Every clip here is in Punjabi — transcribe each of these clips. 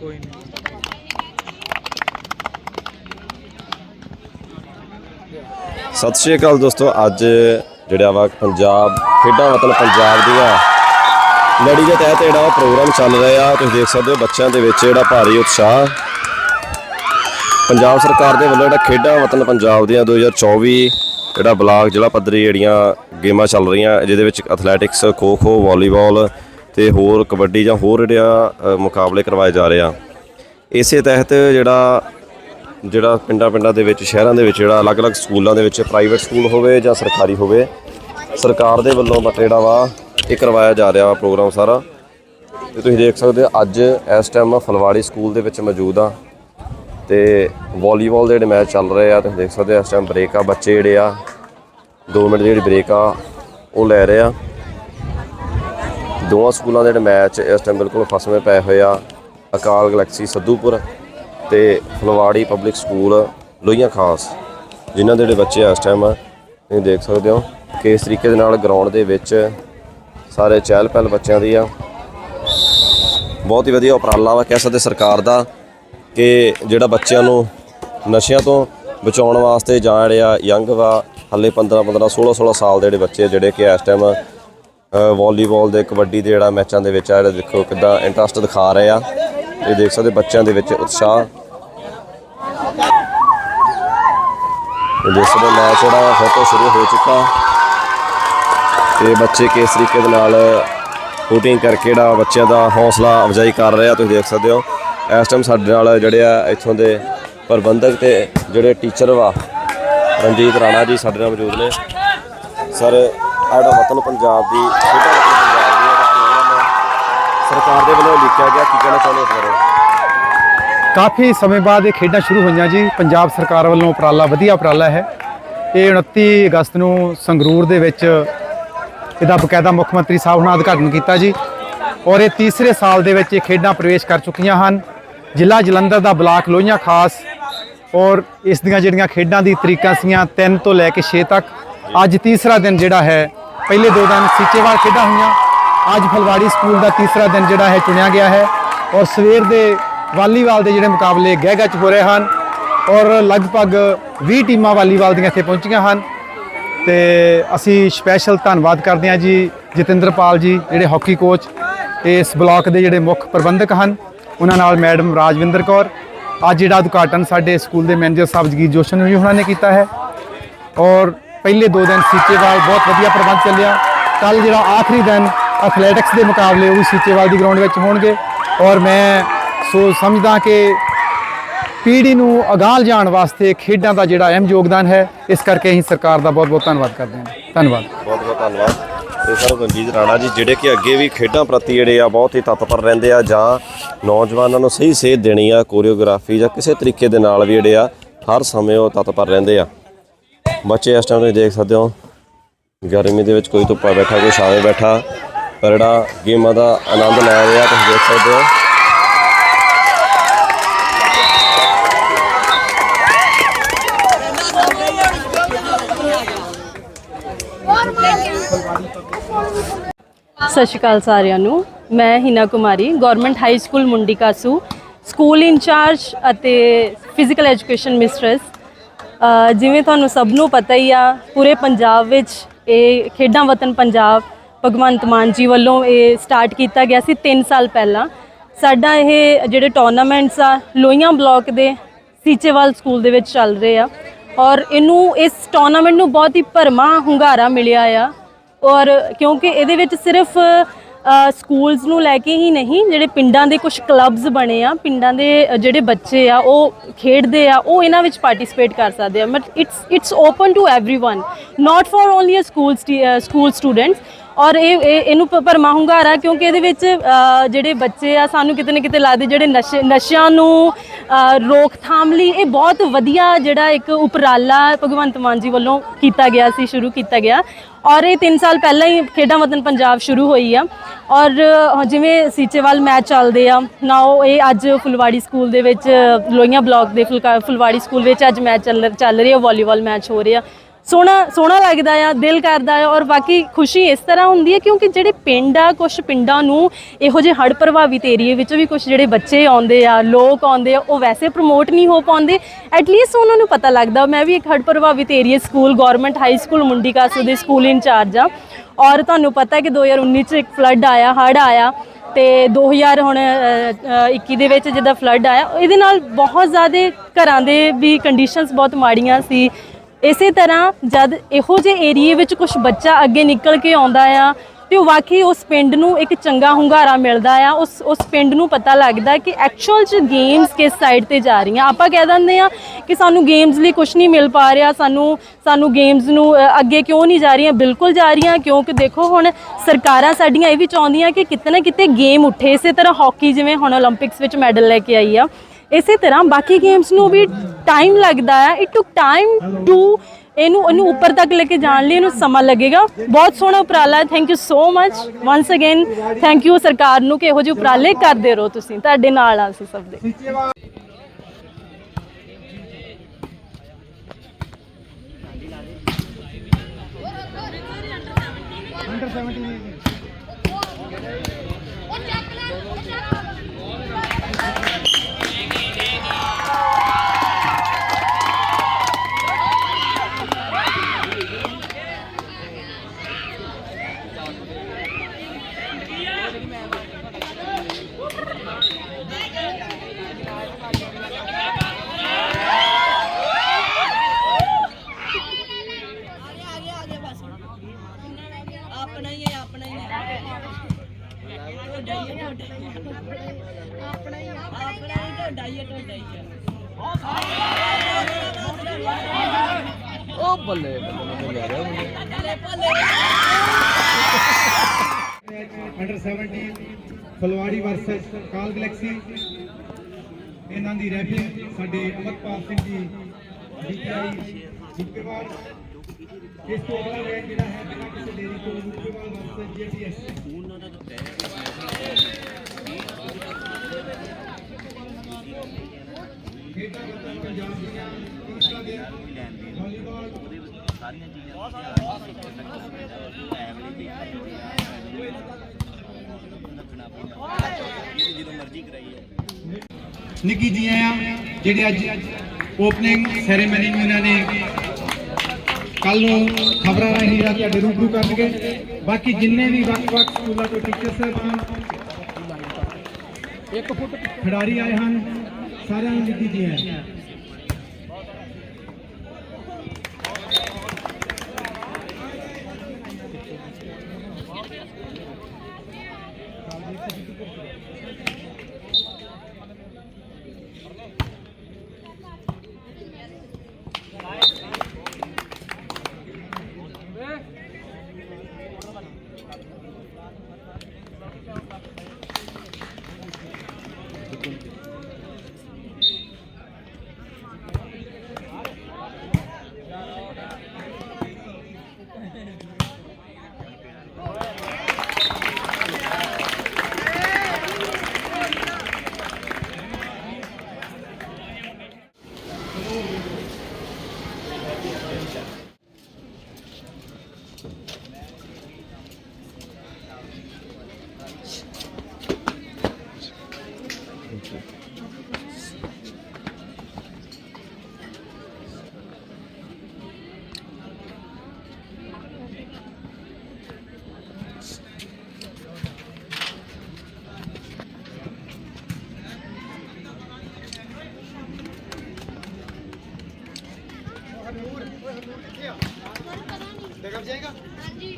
ਕੋਈ ਨਹੀਂ। ਸਤਿ ਸ਼੍ਰੀ ਅਕਾਲ ਦੋਸਤੋ, ਅੱਜ ਜਿਹੜਾ ਵਾ ਪੰਜਾਬ ਖੇਡਾਂ ਵਤਨ ਪੰਜਾਬ ਦੀਆਂ ਲੜੀ ਦੇ ਤਹਿਤ ਜਿਹੜਾ ਵਾ ਪ੍ਰੋਗਰਾਮ ਚੱਲ ਰਿਹਾ, ਤੁਸੀਂ ਦੇਖ ਸਕਦੇ ਹੋ ਬੱਚਿਆਂ ਦੇ ਵਿੱਚ ਜਿਹੜਾ ਭਾਰੀ ਉਤਸ਼ਾਹ। ਪੰਜਾਬ ਸਰਕਾਰ ਦੇ ਵੱਲੋਂ ਜਿਹੜਾ ਖੇਡਾਂ ਵਤਨ ਪੰਜਾਬ ਦੀਆਂ 2024 ਜਿਹੜਾ ਬਲਾਕ ਜ਼ਿਲ੍ਹਾ ਪੱਧਰੀ ਜਿਹੜੀਆਂ ਗੇਮਾਂ ਚੱਲ ਰਹੀਆਂ, ਜਿਹਦੇ ਵਿੱਚ ਐਥਲੈਟਿਕਸ ਖੋ ਖੋ ਵਾਲੀਬਾਲ ਤੇ ਹੋਰ ਕਬੱਡੀ ਜਾਂ ਹੋਰ ਜਿਹੜਾ ਅ, ਮੁਕਾਬਲੇ ਕਰਵਾਏ ਜਾ ਰਹੇ ਆ। ਇਸੇ ਤਹਿਤ ਜਿਹੜਾ ਜਿਹੜਾ ਪਿੰਡਾਂ ਪਿੰਡਾਂ ਦੇ ਵਿੱਚ ਸ਼ਹਿਰਾਂ ਦੇ ਵਿੱਚ ਜਿਹੜਾ ਅਲੱਗ-ਅਲੱਗ ਸਕੂਲਾਂ ਦੇ ਵਿੱਚ ਪ੍ਰਾਈਵੇਟ ਸਕੂਲ ਹੋਵੇ ਜਾਂ ਸਰਕਾਰੀ ਹੋਵੇ ਸਰਕਾਰ ਦੇ ਵੱਲੋਂ ਮਤ ਜਿਹੜਾ ਵਾ ਇਹ ਕਰਵਾਇਆ ਜਾ ਰਿਹਾ ਵਾ ਪ੍ਰੋਗਰਾਮ ਸਾਰਾ। ਤੇ ਤੁਸੀਂ ਦੇਖ ਸਕਦੇ ਹੋ ਅੱਜ ਇਸ ਟਾਈਮ ਫਲਵਾੜੀ ਸਕੂਲ ਦੇ ਵਿੱਚ ਮੌਜੂਦ ਆ। ਤੇ ਵਾਲੀਬਾਲ ਦੇ ਜਿਹੜੇ ਮੈਚ ਚੱਲ ਰਹੇ ਆ ਤੁਸੀਂ ਦੇਖ ਸਕਦੇ ਹੋ ਇਸ ਟਾਈਮ ਬ੍ਰੇਕ ਆ ਬੱਚੇ ਜਿਹੜੇ ਆ 2 ਮਿੰਟ ਦੀ ਜਿਹੜੀ ਬ੍ਰੇਕ ਆ ਉਹ ਲੈ ਰਹੇ ਆ। ਦੋਵਾਂ ਸਕੂਲਾਂ ਦੇ ਜਿਹੜੇ ਮੈਚ ਇਸ ਟਾਈਮ ਬਿਲਕੁਲ ਫਸਵੇਂ ਪਏ ਹੋਏ ਆ। ਅਕਾਲ ਗਲੈਕਸੀ ਸੱਧੂਪੁਰ ਤੇ ਫਲਵਾੜੀ ਪਬਲਿਕ ਸਕੂਲ ਲੋਹੀਆਂ ਖਾਸ, ਜਿਨ੍ਹਾਂ ਦੇ ਜਿਹੜੇ ਬੱਚੇ ਇਸ ਟਾਈਮ ਤੁਸੀਂ ਦੇਖ ਸਕਦੇ ਹੋ ਕਿ ਇਸ ਤਰੀਕੇ ਦੇ ਨਾਲ ਗਰਾਊਂਡ ਦੇ ਵਿੱਚ ਸਾਰੇ ਚਹਿਲ ਪਹਿਲ ਬੱਚਿਆਂ ਦੀ ਆ। ਬਹੁਤ ਹੀ ਵਧੀਆ ਉਪਰਾਲਾ ਵਾ, ਕਹਿ ਸਕਦੇ ਸਰਕਾਰ ਦਾ ਕਿ ਜਿਹੜਾ ਬੱਚਿਆਂ ਨੂੰ ਨਸ਼ਿਆਂ ਤੋਂ ਬਚਾਉਣ ਵਾਸਤੇ ਜਾਂ ਜਿਹੜੇ ਆ, ਯੰਗ ਵਾ, ਹੱਲੇ 15 15 16 16 ਸਾਲ ਦੇ ਜਿਹੜੇ ਬੱਚੇ ਜਿਹੜੇ ਕਿ ਇਸ ਟਾਈਮ ਵਾਲੀਬਾਲ ਦੇ ਕਬੱਡੀ ਦੇ ਜਿਹੜਾ ਮੈਚਾਂ ਦੇ ਵਿੱਚ ਆ, ਜਿਹੜੇ ਦੇਖੋ ਕਿਦਾਂ ਇੰਟਰਸਟ ਦਿਖਾ ਰਹੇ ਆ। ਇਹ ਦੇਖ ਸਕਦੇ ਬੱਚਿਆਂ ਦੇ ਵਿੱਚ ਉਤਸ਼ਾਹ। ਇਹ ਦੇਖ ਸਕਦੇ ਮੈਚ ਜਿਹੜਾ ਫਿਰ ਤੋਂ ਸ਼ੁਰੂ ਹੋ ਚੁੱਕਾ। ਤੇ ਬੱਚੇ ਕਿਸ ਤਰੀਕੇ ਦੇ ਨਾਲ ਸ਼ੂਟਿੰਗ ਕਰਕੇ ਜਿਹੜਾ ਬੱਚਿਆਂ ਦਾ ਹੌਸਲਾ ਅਫਜ਼ਾਈ ਕਰ ਰਿਹਾ ਤੁਸੀਂ ਦੇਖ ਸਕਦੇ ਹੋ। ਇਸ ਟਾਈਮ ਸਾਡੇ ਨਾਲ ਜਿਹੜੇ ਆ, ਇੱਥੋਂ ਦੇ ਪ੍ਰਬੰਧਕ ਤੇ ਜਿਹੜੇ ਟੀਚਰ ਵਾ, ਰਣਜੀਤ ਰਾਣਾ ਜੀ ਸਾਡੇ ਨਾਲ ਮੌਜੂਦ ਨੇ। ਸਰ ਆੜਾ ਵਤਨ ਪੰਜਾਬ ਦੀ ਖੇਡਾਂ ਵਤਨ ਪੰਜਾਬ ਦੀ ਜਿਹੜਾ ਪ੍ਰੋਗਰਾਮ ਸਰਕਾਰ ਦੇ ਵੱਲੋਂ ਲਿਖਿਆ ਗਿਆ, ਕੀ ਕਹਿਣਾ ਚਾਹੁੰਦੇ ਹੋ ਇਸ ਬਾਰੇ? ਕਾਫੀ ਸਮੇਂ ਬਾਅਦ ਇਹ ਖੇਡਾਂ ਸ਼ੁਰੂ ਹੋਈਆਂ ਜੀ। ਪੰਜਾਬ ਸਰਕਾਰ ਵੱਲੋਂ ਉਪਰਾਲਾ, ਵਧੀਆ ਉਪਰਾਲਾ ਹੈ। ਇਹ 29 ਅਗਸਤ ਨੂੰ ਸੰਗਰੂਰ ਦੇ ਵਿੱਚ ਇਹਦਾ ਬਕਾਇਦਾ ਮੁੱਖ ਮੰਤਰੀ ਸਾਹਿਬ ਨਾਲ ਉਦਘਾਟਨ ਕੀਤਾ ਜੀ। ਔਰ ਇਹ ਤੀਸਰੇ ਸਾਲ ਦੇ ਵਿੱਚ ਇਹ ਖੇਡਾਂ ਪ੍ਰਵੇਸ਼ ਕਰ ਚੁੱਕੀਆਂ ਹਨ। ਜ਼ਿਲ੍ਹਾ ਜਲੰਧਰ ਦਾ ਬਲਾਕ ਲੋਹੀਆਂ ਖਾਸ। ਔਰ ਇਸ ਦੀਆਂ ਜਿਹੜੀਆਂ ਖੇਡਾਂ ਦੀ ਤਰੀਕਾਂ ਸੀਆਂ 3 ਤੋਂ ਲੈ ਕੇ 6 ਤੱਕ। ਅੱਜ ਤੀਸਰਾ ਦਿਨ ਜਿਹੜਾ ਹੈ ਪਹਿਲੇ ਦੋ ਦਿਨ ਸੀਚੇਵਾਲ ਖੇਡਾਂ ਹੋਈਆਂ। ਅੱਜ ਫਲਵਾੜੀ ਸਕੂਲ ਦਾ ਤੀਸਰਾ ਦਿਨ ਜਿਹੜਾ ਹੈ ਚੁਣਿਆ ਗਿਆ ਹੈ ਔਰ ਸਵੇਰ ਦੇ ਵਾਲੀਬਾਲ ਦੇ ਜਿਹੜੇ ਮੁਕਾਬਲੇ ਗਹਿਗਾ ਚ ਹੋ ਰਹੇ ਹਨ ਔਰ ਲਗਭਗ 20 ਟੀਮਾਂ ਵਾਲੀਬਾਲ ਦੀਆਂ ਇੱਥੇ ਪਹੁੰਚੀਆਂ ਹਨ। ਤੇ ਅਸੀਂ ਸਪੈਸ਼ਲ ਧੰਨਵਾਦ ਕਰਦੇ ਹਾਂ ਜੀ ਜਤਿੰਦਰਪਾਲ ਜੀ, ਜਿਹੜੇ ਹਾਕੀ ਕੋਚ, ਇਸ ਬਲਾਕ ਦੇ ਜਿਹੜੇ ਮੁੱਖ ਪ੍ਰਬੰਧਕ ਹਨ। ਉਹਨਾਂ ਨਾਲ ਮੈਡਮ ਰਾਜਵਿੰਦਰ ਕੌਰ, ਅੱਜ ਜਿਹੜਾ ਉਦਘਾਟਨ ਸਾਡੇ ਸਕੂਲ ਦੇ ਮੈਨੇਜਰ ਸਾਹਿਬ ਜਗੀਰ ਜੋਸ਼ਨ ਵੀ ਉਹਨਾਂ ਨੇ ਕੀਤਾ ਹੈ। ਔਰ ਪਹਿਲੇ ਦੋ ਦਿਨ ਸੀਚੇਵਾਲ ਬਹੁਤ ਵਧੀਆ ਪ੍ਰਬੰਧ ਚੱਲਿਆ। ਕੱਲ ਜਿਹੜਾ ਆਖਰੀ ਦਿਨ ਐਥਲੈਟਿਕਸ ਦੇ ਮੁਕਾਬਲੇ ਉਹ ਵੀ ਸੀਚੇਵਾਲ ਦੀ ਗਰਾਊਂਡ ਵਿੱਚ ਹੋਣਗੇ। ਔਰ ਮੈਂ ਸੋ ਸਮਝਦਾ ਕਿ ਪੀੜ੍ਹੀ ਨੂੰ ਅਗਾਂਹ ਜਾਣ ਵਾਸਤੇ ਖੇਡਾਂ ਦਾ ਜਿਹੜਾ ਅਹਿਮ ਯੋਗਦਾਨ ਹੈ, ਇਸ ਕਰਕੇ ਅਸੀਂ ਸਰਕਾਰ ਦਾ ਬਹੁਤ ਬਹੁਤ ਧੰਨਵਾਦ ਕਰਦੇ ਹਾਂ। ਧੰਨਵਾਦ। ਬਹੁਤ ਬਹੁਤ ਧੰਨਵਾਦ। ਤੇ ਸਰ ਰਣਜੀਤ ਰਾਣਾ ਜੀ, ਜਿਹੜੇ ਕਿ ਅੱਗੇ ਵੀ ਖੇਡਾਂ ਪ੍ਰਤੀ ਜਿਹੜੇ ਆ ਬਹੁਤ ਹੀ ਤਤਪਰ ਰਹਿੰਦੇ ਆ ਜਾਂ ਨੌਜਵਾਨਾਂ ਨੂੰ ਸਹੀ ਸੇਧ ਦੇਣੀ ਆ, ਕੋਰੀਓਗ੍ਰਾਫੀ ਜਾਂ ਕਿਸੇ ਤਰੀਕੇ ਦੇ ਨਾਲ ਵੀ ਜਿਹੜੇ ਆ, ਹਰ ਸਮੇਂ ਉਹ ਤਤਪਰ ਰਹਿੰਦੇ ਆ। ਬੱਚੇ ਇਸ ਟਾਈਮ ਤੁਸੀਂ ਦੇਖ ਸਕਦੇ ਹੋ। ਗਰਮੀ ਦੇ ਵਿੱਚ ਕੋਈ ਧੁੱਪਾ ਬੈਠਾ, ਕੋਈ ਛਾਵੇਂ ਬੈਠਾ, ਪਰ ਜਿਹੜਾ ਗੇਮਾਂ ਦਾ ਆਨੰਦ ਲੈ ਰਿਹਾ, ਤੁਸੀਂ ਦੇਖ ਸਕਦੇ ਹੋ। ਸਤਿ ਸ਼੍ਰੀ ਅਕਾਲ ਸਾਰਿਆਂ ਨੂੰ। ਮੈਂ Hina Kumari government high school Mundi Kasu school incharge ਅਤੇ ਫਿਜ਼ੀਕਲ ਐਜੂਕੇਸ਼ਨ ਮਿਸਟਰਸ ਜਿਵੇਂ ਤੁਹਾਨੂੰ ਸਭ ਨੂੰ ਪਤਾ ਹੀ ਆ, ਪੂਰੇ ਪੰਜਾਬ ਵਿੱਚ ਇਹ ਖੇਡਾਂ ਵਤਨ ਪੰਜਾਬ ਭਗਵੰਤ ਮਾਨ ਜੀ ਵੱਲੋਂ ਇਹ ਸਟਾਰਟ ਕੀਤਾ ਗਿਆ ਸੀ 3 ਸਾਲ ਪਹਿਲਾਂ। ਸਾਡਾ ਇਹ ਜਿਹੜੇ ਟੂਰਨਾਮੈਂਟਸ ਆ, ਲੋਹੀਆਂ ਬਲਾਕ ਦੇ ਸੀਚੇਵਾਲ ਸਕੂਲ ਦੇ ਵਿੱਚ ਚੱਲ ਰਹੇ ਆ ਔਰ ਇਹਨੂੰ, ਇਸ ਟੂਰਨਾਮੈਂਟ ਨੂੰ ਬਹੁਤ ਹੀ ਭਰਮਾ ਹੁੰਗਾਰਾ ਮਿਲਿਆ ਆ ਔਰ ਕਿਉਂਕਿ ਇਹਦੇ ਵਿੱਚ ਸਿਰਫ ਸਕੂਲਸ ਨੂੰ ਲੈ ਕੇ ਹੀ ਨਹੀਂ, ਜਿਹੜੇ ਪਿੰਡਾਂ ਦੇ ਕੁਝ ਕਲੱਬਸ ਬਣੇ ਆ, ਪਿੰਡਾਂ ਦੇ ਜਿਹੜੇ ਬੱਚੇ ਆ, ਉਹ ਖੇਡਦੇ ਆ, ਉਹ ਇਹਨਾਂ ਵਿੱਚ ਪਾਰਟਿਸਿਪੇਟ ਕਰ ਸਕਦੇ ਆ। But it's it's open to everyone not for only uh school school students ਔਰ ਇਹ ਇਹਨੂੰ ਭ- ਭਰਮਾ ਹੁੰਗਾਰਾ ਕਿਉਂਕਿ ਇਹਦੇ ਵਿੱਚ ਜਿਹੜੇ ਬੱਚੇ ਆ, ਸਾਨੂੰ ਕਿਤੇ ਨਾ ਕਿਤੇ ਲੱਗਦੇ ਜਿਹੜੇ ਨਸ਼ੇ, ਨਸ਼ਿਆਂ ਨੂੰ ਰੋਕਥਾਮ ਲਈ ਇਹ ਬਹੁਤ ਵਧੀਆ ਜਿਹੜਾ ਇੱਕ ਉਪਰਾਲਾ ਭਗਵੰਤ ਮਾਨ ਜੀ ਵੱਲੋਂ ਕੀਤਾ ਗਿਆ ਸੀ, ਸ਼ੁਰੂ ਕੀਤਾ ਗਿਆ। ਔਰ ਇਹ 3 ਸਾਲ ਪਹਿਲਾਂ ਹੀ ਖੇਡਾਂ ਵਤਨ ਪੰਜਾਬ ਸ਼ੁਰੂ ਹੋਈ ਆ। ਔਰ ਜਿਵੇਂ ਸੀਚੇਵਾਲ ਮੈਚ ਚੱਲਦੇ ਆ, ਨਾ ਉਹ ਇਹ ਅੱਜ ਫੁਲਵਾੜੀ ਸਕੂਲ ਦੇ ਵਿੱਚ, ਲੋਹੀਆਂ ਬਲਾਕ ਦੇ ਫੁਲਕਾ- ਫੁਲਵਾੜੀ ਸਕੂਲ ਵਿੱਚ ਅੱਜ ਮੈਚ ਚੱਲ ਚੱਲ ਰਿਹਾ ਵਾਲੀਬਾਲ ਮੈਚ ਹੋ ਰਿਹਾ ਸੋਹਣਾ ਸੋਹਣਾ ਲੱਗਦਾ ਆ ਦਿਲ ਕਰਦਾ ਆ ਔਰ ਬਾਕੀ ਖੁਸ਼ੀ ਇਸ ਤਰ੍ਹਾਂ ਹੁੰਦੀ ਹੈ ਕਿਉਂਕਿ ਜਿਹੜੇ ਪਿੰਡ ਆ ਕੁਝ ਪਿੰਡਾਂ ਨੂੰ ਇਹੋ ਜਿਹੇ ਹੜ੍ਹ ਪ੍ਰਭਾਵਿਤ ਏਰੀਏ ਵਿੱਚ ਵੀ ਕੁਝ ਜਿਹੜੇ ਬੱਚੇ ਆਉਂਦੇ ਆ ਲੋਕ ਆਉਂਦੇ ਆ ਉਹ ਵੈਸੇ ਪ੍ਰਮੋਟ ਨਹੀਂ ਹੋ ਪਾਉਂਦੇ। ਐਟਲੀਸਟ ਉਹਨਾਂ ਨੂੰ ਪਤਾ ਲੱਗਦਾ ਮੈਂ ਵੀ ਇੱਕ ਹੜ੍ਹ ਪ੍ਰਭਾਵਿਤ ਏਰੀਏ school government high school Mundi Kasu ਦੇ ਸਕੂਲ ਇੰਚਾਰਜ ਆ। ਔਰ ਤੁਹਾਨੂੰ ਪਤਾ ਹੈ ਕਿ 2019 ਚ ਇੱਕ ਫਲੱਡ ਆਇਆ ਹੜ੍ਹ ਆਇਆ ਤੇ 2000 ਹੁਣ ਅ, 21 ਦੇ ਵਿੱਚ ਜਿੱਦਾਂ ਫਲੱਡ ਆਇਆ ਇਹਦੇ ਨਾਲ ਬਹੁਤ ਜ਼ਿਆਦਾ ਘਰਾਂ ਦੇ ਵੀ ਕੰਡੀਸ਼ਨਸ ਬਹੁਤ ਮਾੜੀਆਂ ਸੀ। ਇਸੇ ਤਰ੍ਹਾਂ ਜਦ ਇਹੋ ਜੇ ਏਰੀਏ ਵਿੱਚ ਕੁਝ ਬੱਚਾ ਅੱਗੇ ਨਿਕਲ ਕੇ ਆਉਂਦਾ ਆ, ਤੇ ਉਹ ਵਾਕਈ ਉਸ ਪਿੰਡ ਨੂੰ ਇੱਕ ਚੰਗਾ ਹੁੰਗਾਰਾ ਮਿਲਦਾ ਆ, ਉਸ ਉਸ ਪਿੰਡ ਨੂੰ ਪਤਾ ਲੱਗਦਾ ਕਿ ਐਕਚੁਅਲ ਚ ਗੇਮਸ ਕਿਸ ਸਾਈਡ ਤੇ ਜਾ ਰਹੀਆਂ। ਆਪਾਂ ਕਹਿ ਦਿੰਦੇ ਆ ਕਿ ਸਾਨੂੰ ਗੇਮਸ ਲਈ ਕੁਝ ਨਹੀਂ ਮਿਲ ਪਾ ਰਿਹਾ, ਸਾਨੂੰ ਸਾਨੂੰ ਗੇਮਸ ਨੂੰ ਅੱਗੇ ਕਿਉਂ ਨਹੀਂ ਜਾ ਰਹੀਆਂ? ਬਿਲਕੁਲ ਜਾ ਰਹੀਆਂ, ਕਿਉਂਕਿ ਦੇਖੋ ਹੁਣ ਸਰਕਾਰਾਂ ਸਾਡੀਆਂ ਇਹ ਵੀ ਚਾਹੁੰਦੀਆਂ ਕਿ ਕਿਤੇ ਨਾ ਕਿਤੇ ਗੇਮ ਉੱਠੇ। ਇਸੇ ਤਰ੍ਹਾਂ ਹਾਕੀ ਜਿਵੇਂ ਹੁਣ 올림픽ਸ ਵਿੱਚ ਮੈਡਲ ਲੈ ਕੇ ਆਈ ਆ। ਇਸੇ ਤਰ੍ਹਾਂ ਬਾਕੀ ਗੇਮਸ ਨੂੰ ਵੀ ਟਾਈਮ ਲੱਗਦਾ ਹੈ। ਇਟ ਟੁਕ ਟਾਈਮ ਟੂ ਇਹਨੂੰ ਇਹਨੂੰ ਉੱਪਰ ਤੱਕ ਲੈ ਕੇ ਜਾਣ ਲਈ ਇਹਨੂੰ ਸਮਾਂ ਲੱਗੇਗਾ। ਬਹੁਤ ਸੋਹਣਾ ਉਪਰਾਲਾ thank you so much once again thank you ਸਰਕਾਰ ਨੂੰ ਕਿ ਇਹੋ ਜਿਹੇ ਉਪਰਾਲੇ ਕਰਦੇ ਰਹੋ ਤੁਸੀਂ। ਤੁਹਾਡੇ ਨਾਲ ਆ ਅਸੀਂ ਸਭ ਦੇ। ਅੰਡਰ 17 ਤੁਹਾਡਾ ਹੀ ਹੈ ਆਪਣਾ ਹੀ ਆਪਣਾ ਹੀ ਤੁਹਾਡਾ ਹੀ ਹੈ ਤੁਹਾਡਾ ਹੀ ਹੈ ਉਹ ਬੱਲੇ ਬੱਲੇ ਬੱਲੇ ਲੈ ਰਿਹਾ ਭੱਲੇ ਭੱਲੇ ਅੰਡਰ 17 ਫਲਵਾੜੀ ਵਰਸਸ ਕਾਲ ਗੈਲੈਕਸੀ ਇਹਨਾਂ ਦੀ ਰੈਫਰੀ ਸਾਡੇ ਅਮਰਪਾਲ ਸਿੰਘ ਜੀ ਡੀਪੀਆਈ ਜੁੱਪੇਵਾਲ ਇਸ ਤੋਂ ਅਗਲਾ ਮੈਚ ਜਿਹੜਾ ਹੈ ਬਿਨਾਂ ਕਿਸੇ ਦੇਰੀ ਤੋਂ ਜੁੱਪੇਵਾਲ ਵਰਸਸ ਜੀਟੀਐਸ ਖੇਡਾਂ ਵਤਨ ਪੰਜਾਬ ਦੀਆਂ ਤੀਸਰਾ ਦਿਨ ਵਾਲੀਬਾਲ। ਨਿੱਕੀ ਜੀ ਆ ਜਿਹੜੇ ਅੱਜ ਓਪਨਿੰਗ ਸੈਰੇਮਨੀ ਨੂੰ ਇਹਨਾਂ ਨੇ ਕੱਲ ਨੂੰ ਖਬਰਾਂ ਰਾਹੀਂ ਆ ਤੁਹਾਡੇ ਰੂਬਰੂ ਕਰਨਗੇ। ਬਾਕੀ ਜਿੰਨੇ ਵੀ ਵੱਖ-ਵੱਖ ਸਕੂਲਾਂ ਤੋਂ ਟੀਚਰ ਸਾਹਿਬਾਨ ਇੱਕ ਫੁੱਟ ਖਿਡਾਰੀ ਆਏ ਹਨ ਸਾਰਿਆਂ ਨੂੰ ਨਿੱਕੀ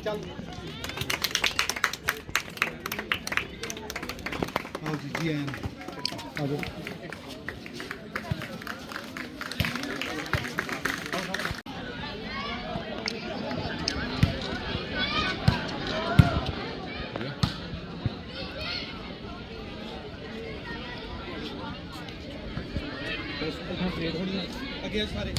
ਚੱਲ। ਆਓ ਜੀ ਜੀ ਆਇਆਂ ਨੂੰ। ਆ ਜਾਓ। ਅੱਗੇ ਸਾਰੇ।